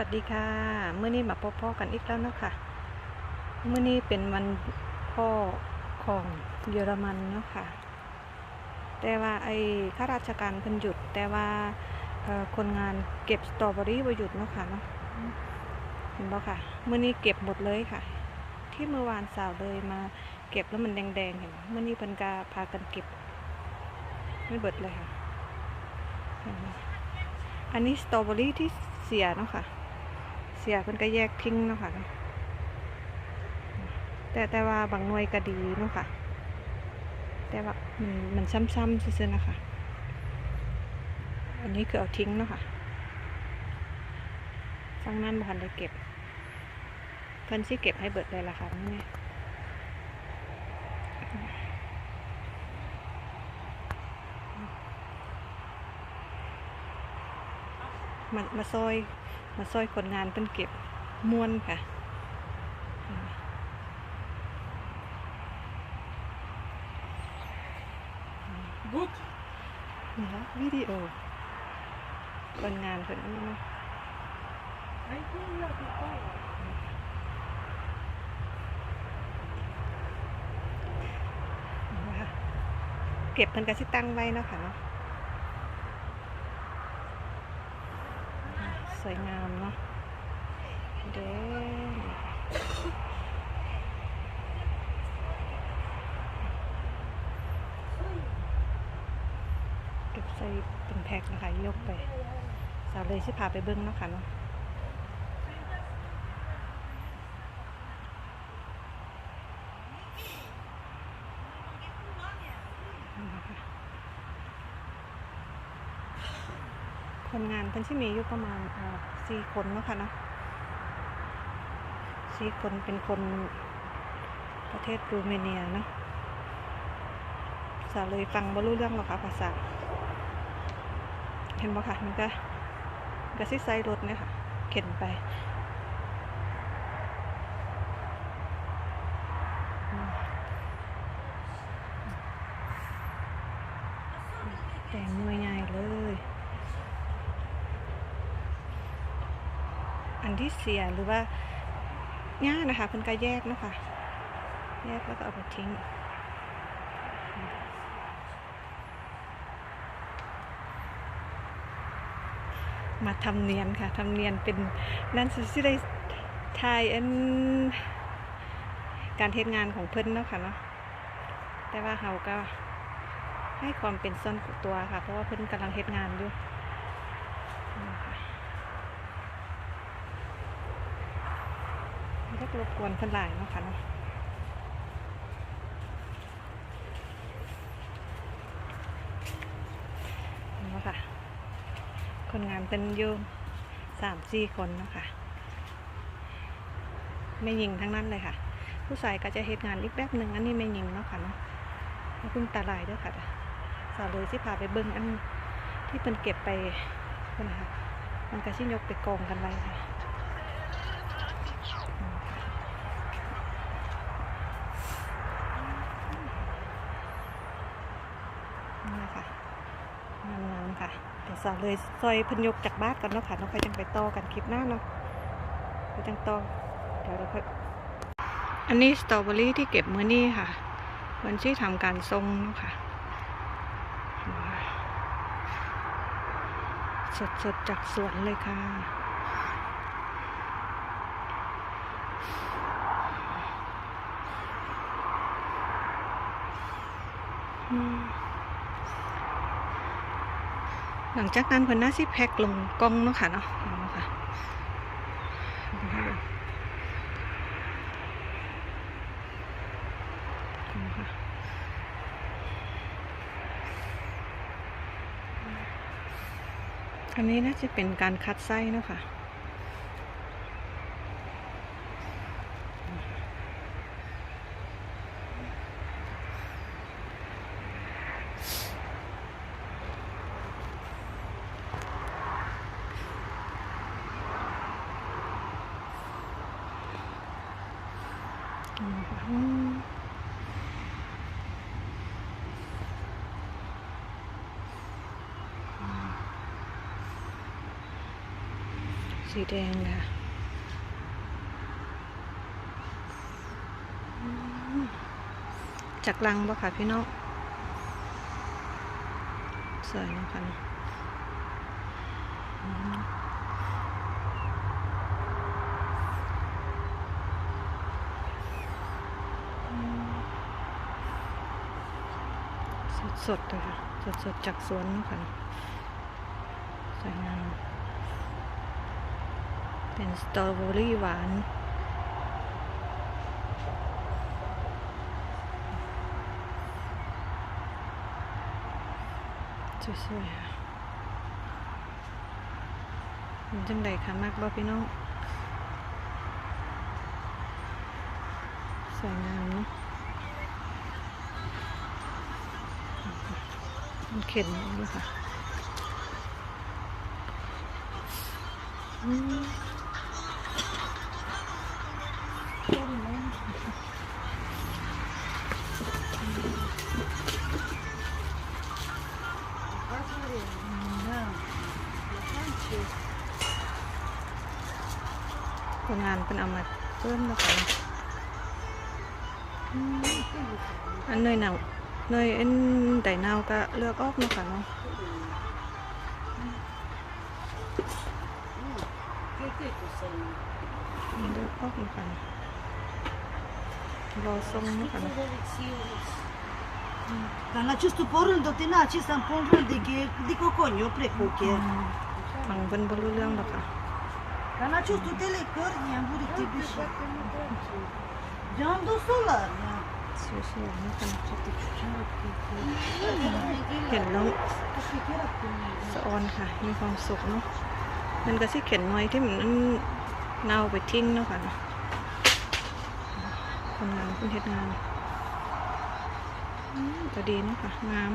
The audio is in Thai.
วัสดีค่ะเมื่อนี้มาพบพ่อกันอีกแล้วเนาะค่ะเมื่อนี้เป็นวันพ่อของเยอรมันเนาะค่ะ แต่ว่าไอ้ข้าราชการเพิ่นหยุด แต่ว่าคนงานเก็บสตรอเบอรี่บ่หยุดเนาะค่ะเนาะเห็นบ่ค่ะเมื่อนี้เก็บหมดเลยค่ะ ที่เมื่อวานสาวเลยมาเก็บแล้วมันแดงๆเห็นเมื่อนี้เพิ่นก็พากันเก็บ ไม่เบิดเลยค่ะ อันนี้สตรอเบอรี่ที่เสียเนาะค่ะ สียเพิ่นก็แยกทิ้งเนาะค่ะ แต่แต่ว่าบางหน่วยก็ดีเนาะค่ะ แต่ว่ามันมันซ้ำๆซื่อๆนะคะ อันนี้คือเอาทิ้งเนาะค่ะฟังนั้นบ่ทันได้เก็บ เพิ่นสิเก็บให้เบิดเลยล่ะค่ะนี่มามาซอย มาซอยคนงานเพิ่นเก็บม้วนค่ะ Gut. นี่ละวิดีโอ คนงานเพิ่นอันนี้เนาะ Ein Kilo, die Feuer. นี่นะคะเก็บเพิ่นก็สิตั้งไว้เนาะค่ะเนาะ สวยงามเนาะเด้เก็บใส่เป็นแพ็คนะคะ ยกไป สาวเลยชิพาไปเบิ้งเนาะค่ะเนาะนี่นะคะ คนงานเพิ่นที่มีอยู่ประมาณสี่คนเนาะค่ะเนาะสี่คนเป็นคนประเทศรูเมเนียเนาะสาเลยฟังบ่รู้เรื่องหรอกค่ะภาษา เห็นบ่ค่ะมันก็มันก็ซิไซรถเนี่ยค่ะ เข็นไปแต่งหน่วยใหญ่เลยอัน ที่เสียหรือว่าง่านะคะเพิ่นก็แยกเนาะคะแยกแล้วก็เอาไปทิ้งมาทำเนียนค่ะทำเนียนเป็นนั่นสิสิได้ทายอันการเทศงานของเพิ่นเนาะค่ะเนาะแต่ว่าเขาก็ให้ความเป็นส่วนตัวค่ะ เพราะว่าเพิ่นกำลังเทศงานอยู่นี่ค่ะ ไม่ได้รบกวนเพิ่นหลายเนาะค่ะเนาะเนาะค่ะ คนงานเป็นอยู่สามสี่คนเนาะคะไม่ยิงทั้งนั้นเลยค่ะ ผู้ชายก็จะเฮ็ดงานอีกแบบหนึ่งอันนี้ไม่ยิงเนาะค่ะเนาะแล้วเพิ่งตาลายด้วยค่ะสาวเลยที่พาไปเบิ้งอันที่เป็นเก็บไปนั่นนะคะมันก็ชิยกไปกองกันไว้ค่ะอืมค่ะ นี่ะค่ะงามๆค่ะเดี๋ยวสาวเลยซอยพันยกจากบ้านก่อนเนาะค่ะน้องค่อยจังไปต่อกันคลิปหน้าเนาะไปจังต่อเดี๋ยวเราค่อยอันนี้สตรอเบอรี่ที่เก็บมื้อนี้ค่ะวันที่ทำการทรงเนาะค่ะสดๆจากสวนเลยค่ะอืม หลังจากนั้นเพิ่นน่าสิแพ็คลงกล้องเนาะค่ะเนาะค่ะอันนี้น่าจะเป็นการคัดไส้เนาะค่ะเอาค่ะอืม สีแดงค่ะจากลังบ่ค่ะพี่น้องสวยนะคะเนาะอืม สดๆเลยค่ะสดๆจากสวนนะค่ะเนาะสวยงามเป็นสตรอเบอรี่หวานสวยๆค่ะเป็นจังไดค่ะมากบ่พี่น้องสวยงามเนาะ มันเข็นอยู่ค่ะคนงานเป็นเอามาเพิ่มแล้วค่ะอืมอันเนยหนา เนยอันไดนาวก็เลือกออกเนาะค่ะเนาะเลือกออกเนาะค่ะรอทรงเนาะค่ะเนาะ Dar la acest porând, te na acesta în porând de che di coconio preco che. ฟังเพิ่นบ่รู้เรื่องหรอกค่ะ Dar la acest tele cări ni am burit te bishi. Jam do solar. สวยๆเนาะค่ะเห็นน้องสะออนค่ะ มีความสุขเนาะมันก็สิเข็นน้อยที่มันเน่าไปทิ้งเนาะค่ะคนงานคนเฮ็ดงานก็ดีเนาะค่ะงาม